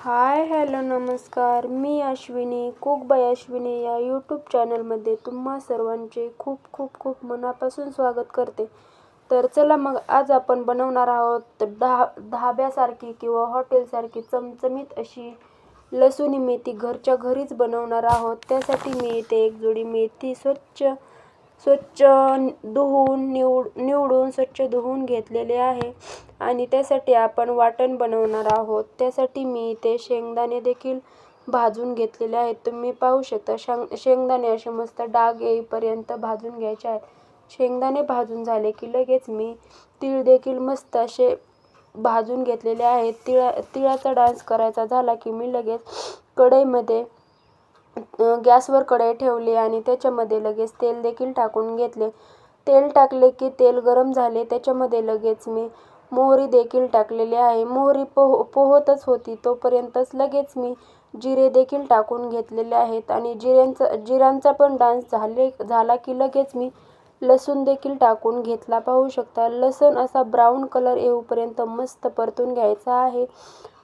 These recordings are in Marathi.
हाय हॅलो नमस्कार. मी अश्विनी कुक बाय अश्विनी या यूट्यूब चॅनलमध्ये तुम्हा सर्वांचे खूप खूप खूप मनापासून स्वागत करते. तर चला मग आज आपण बनवणार आहोत ढा धाब्यासारखी किंवा हॉटेलसारखी चमचमीत अशी लसूणी मेथी घरच्या घरीच बनवणार आहोत. त्यासाठी मी इथे एक जोडी मेथी स्वच्छ स्वच्छ धुवून निवड निवडून स्वच्छ धुवून घेतलेले आहे. आणि त्यासाठी आपण वाटण बनवणार आहोत. त्यासाठी मी इथे शेंगदाणे देखील भाजून घेतलेले आहेत. तुम्ही पाहू शकता शेंग शेंगदाणे असे मस्त डाग येईपर्यंत भाजून घ्यायचे आहेत. शेंगदाणे भाजून झाले की लगेच मी तीळ देखील मस्त असे भाजून घेतलेले आहेत. तिळा तिळाचा डान्स करायचा झाला की मी लगेच कढईमध्ये गॅसवर कढई ठेवली आणि त्याच्यामध्ये लगेच तेल देखील टाकून घेतले. तेल टाकले की तेल गरम झाले त्याच्यामध्ये लगेच मी मोहरी देखील टाकलेली आहे. मोहरी पोह पोहतच होती तोपर्यंतच लगेच मी जिरे देखील टाकून घेतलेले आहेत. आणि जिऱ्यांचा जिऱ्यांचा पण डान्स झाले झाला की लगेच मी लसूण देखील टाकून घेतला. पाहू शकता लसूण असा ब्राऊन कलर येऊपर्यंत मस्त परतून घ्यायचा आहे.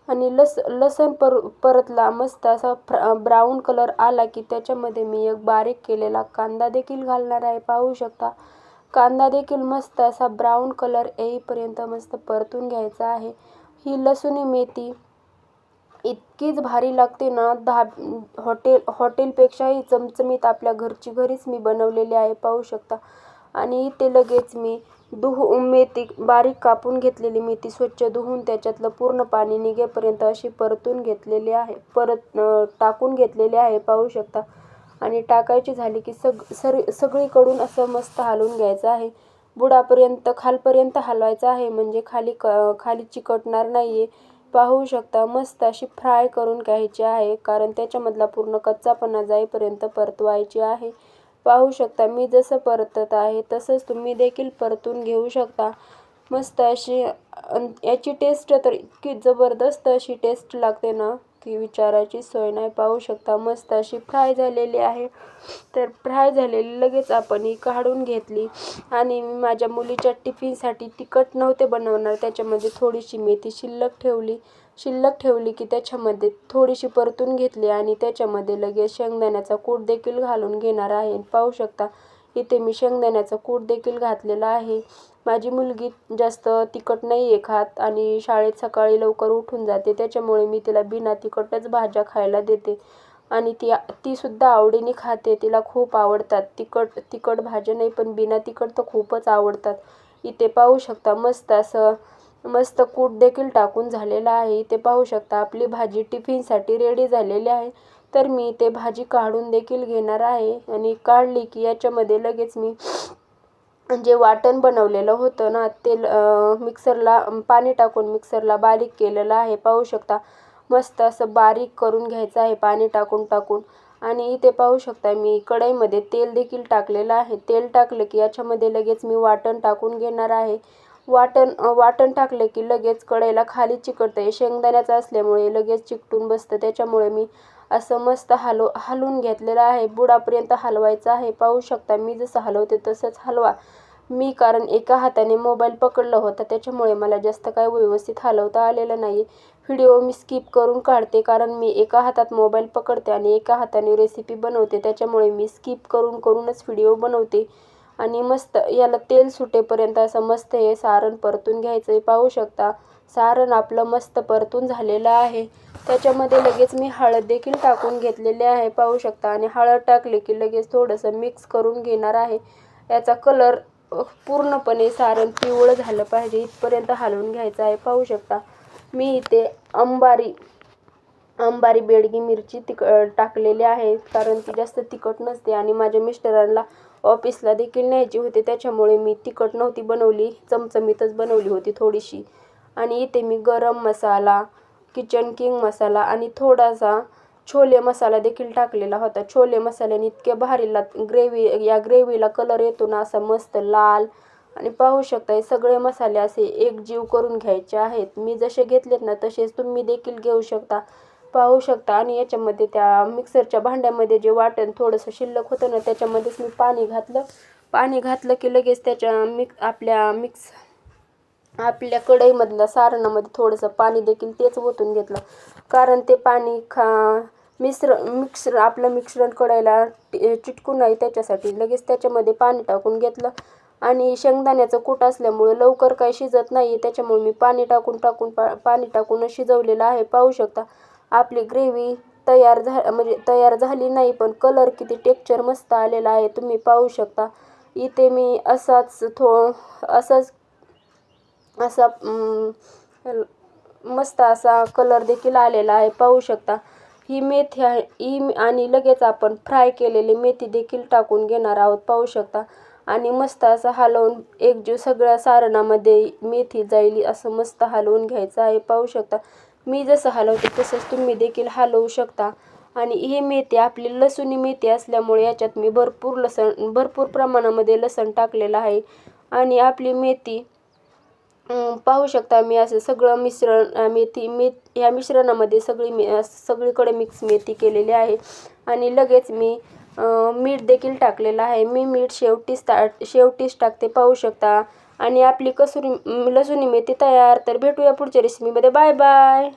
आणि लस लसूण पर परतला. मस्त असा फ्र ब्राऊन कलर आला की त्याच्यामध्ये मी एक बारीक केलेला कांदा देखील घालणार आहे. पाहू शकता. कांदा देखील मस्त असा ब्राऊन कलर येईपर्यंत मस्त परतून घ्यायचा आहे. ही लसूणी मेथी इतकीच भारी लागते ना. दहा हॉटेल हॉटेलपेक्षाही चमचमीत आपल्या घरची घरीच मी बनवलेली आहे. पाहू शकता. आणि ते लगेच मी धुवू मेथी बारीक कापून घेतलेली मेथी स्वच्छ धुवून त्याच्यातलं पूर्ण पाणी निघेपर्यंत अशी परतून घेतलेली आहे. परत टाकून घेतलेली आहे पाहू शकता. आणि टाकायची झाली की सग सर सगळीकडून असं मस्त हलवून घ्यायचं आहे. बुडापर्यंत खालपर्यंत हलवायचं आहे म्हणजे खाली क खाली चिकटणार नाही आहे पाहू शकता मस्त अशी फ्राय करून घ्यायची आहे कारण त्याच्यामधला पूर्ण कच्चापणा जाईपर्यंत परतवायची आहे. पाहू शकता. मी जसं परतत आहे तसंच तुम्ही देखील परतून घेऊ शकता. मस्त अशी याची टेस्ट तर इतकी जबरदस्त अशी टेस्ट लागते ना की विचाराची सोय नाही. पाहू शकता मस्त अशी फ्राय झालेली आहे. तर फ्राय झालेली लगेच आपण ही काढून घेतली. आणि मी माझ्या मुलीच्या टिफिनसाठी तिखट नव्हते बनवणार त्याच्यामध्ये थोडीशी मेथी शिल्लक ठेवली. शिल्लक ठेवली की त्याच्यामध्ये थोडीशी परतून घेतली आणि त्याच्यामध्ये लगेच शेंगदाण्याचा कूट देखील घालून घेणार आहे. पाहू शकता इथे मी शेंगदाण्याचा कूट देखील घातलेला आहे. माझी मुलगी जास्त तिखट नाही आहे खात आणि शाळेत सकाळी लवकर उठून जाते. त्याच्यामुळे मी तिला बिना तिखटच भाज्या खायला देते आणि ती तीसुद्धा आवडीने खाते. तिला खूप आवडतात. तिखट तिखट भाज्या नाही पण बिना तिखट तर खूपच आवडतात. इथे पाहू शकता मस्त असं मस्त कूट देखील टाकून झालेला आहे. ते पाहू शकता आपली भाजी टिफिनसाठी रेडी झालेली आहे. तर मी ते भाजी काढून देखील घेणार आहे. आणि काढली की याच्यामध्ये लगेच मी जे वाटण बनवलेलं होतं ना ते मिक्सरला पाणी टाकून मिक्सरला बारीक केलेलं आहे. पाहू शकता मस्त असं बारीक करून घ्यायचं आहे पाणी टाकून टाकून. आणि इथे पाहू शकता मी कढईमध्ये तेल देखील टाकलेलं आहे. तेल टाकलं की याच्यामध्ये लगेच मी वाटण टाकून घेणार आहे. वाटण वाटण टाकले की लगेच कढईला खाली चिकटतं आहे शेंगदाण्याचं असल्यामुळे लगेच चिकटून बसतं. त्याच्यामुळे मी असं मस्त हलव हलवून घेतलेलं आहे. बुडापर्यंत हलवायचं आहे. पाहू शकता मी जसं हलवते तसंच हलवा. मी कारण एका हाताने मोबाईल पकडला होता. त्याच्यामुळे मला जास्त काय व्यवस्थित हलवता आलेलं नाही व्हिडिओ मी स्किप करून काढते कारण मी एका हातात मोबाईल पकडते आणि एका हाताने रेसिपी बनवते. त्याच्यामुळे मी स्किप करून करूनच व्हिडिओ बनवते. आणि मस्त याला तेल सुटेपर्यंत असं मस्त हे सारण परतून घ्यायचं आहे. पाहू शकता सारण आपलं मस्त परतून झालेलं आहे. त्याच्यामध्ये लगेच मी हळद देखील टाकून घेतलेली आहे. पाहू शकता आणि हळद टाकली की लगेच थोडंसं मिक्स करून घेणार आहे. याचा कलर पूर्णपणे सारण पिवळं झालं पाहिजे. इथपर्यंत हलवून घ्यायचं आहे. पाहू शकता मी इथे अंबारी अंबारी बेडगी मिरची तिक टाकलेली आहे. कारण ती जास्त तिखट नसते आणि माझ्या मिस्टरांना ऑफिसला देखील न्यायची होती. त्याच्यामुळे मी तिखट नव्हती बनवली. चमचमीतच बनवली होती थोडीशी. आणि इथे मी गरम मसाला किचन किंग मसाला आणि थोडासा छोले मसाला देखील टाकलेला होता. छोले मसाल्याने इतके भारी लाग ग्रेव्ही या ग्रेव्हीला कलर येतो ना असा मस्त लाल आणि पाहू शकता हे सगळे मसाले असे एक जीव करून घ्यायचे आहेत. मी जसे घेतलेत ना तसेच तुम्ही देखील घेऊ शकता. पाहू शकता. आणि याच्यामध्ये त्या मिक्सरच्या भांड्यामध्ये जे वाटण थोडंसं शिल्लक होतं ना त्याच्यामध्येच मी पाणी घातलं. पाणी घातलं की लगेच त्याच्या मिक्स आपल्या मिक्स आपल्या कढईमधल्या सारणामध्ये थोडंसं पाणी देखील तेच ओतून घेतलं. कारण ते पाणी खा मिश्र मिक्सर आपलं मिश्रण कढईला चिटकून नाही त्याच्यासाठी लगेच त्याच्यामध्ये पाणी टाकून घेतलं. आणि शेंगदाण्याचं कूट असल्यामुळं लवकर काही शिजत नाही त्याच्यामुळे मी पाणी टाकून टाकून पा पाणी टाकूनच शिजवलेलं आहे. पाहू शकता. आपली ग्रेव्ही तयार झा म्हणजे तयार झाली नाही पण कलर किती टेक्चर मस्त आलेला आहे तुम्ही पाहू शकता. इथे मी असाच थो असाच असा मस्त असा कलर देखील आलेला आहे पाहू शकता. ही मेथी आहे ही आणि लगेच आपण फ्राय केलेली मेथी देखील टाकून घेणार आहोत पाहू शकता. आणि मस्त असं हलवून एकजू सगळ्या सारणामध्ये मेथी जाईल असं मस्त हलवून घ्यायचं आहे पाहू शकता. मी जसं हलवते तसंच तुम्ही देखील हलवू शकता. आणि ही मेथी आपली लसूणी मेथी असल्यामुळे याच्यात मी भरपूर लसण भरपूर प्रमाणामध्ये लसण टाकलेलं आहे. आणि आपली मेथी पाहू शकता मी असं सगळं मिश्रण मेथी मेथ या मिश्रणामध्ये सगळी मी असं सगळीकडे मिक्स मेथी केलेली आहे. आणि लगेच मी मीठ देखील टाकलेलं आहे. मी मीठ शेवटीच टा शेवटीच टाकते पाहू शकता. आणि आपली कसुरी लसुणी मेथी तयार. तर भेटूया पुढच्या रेसिपीमध्ये बाय बाय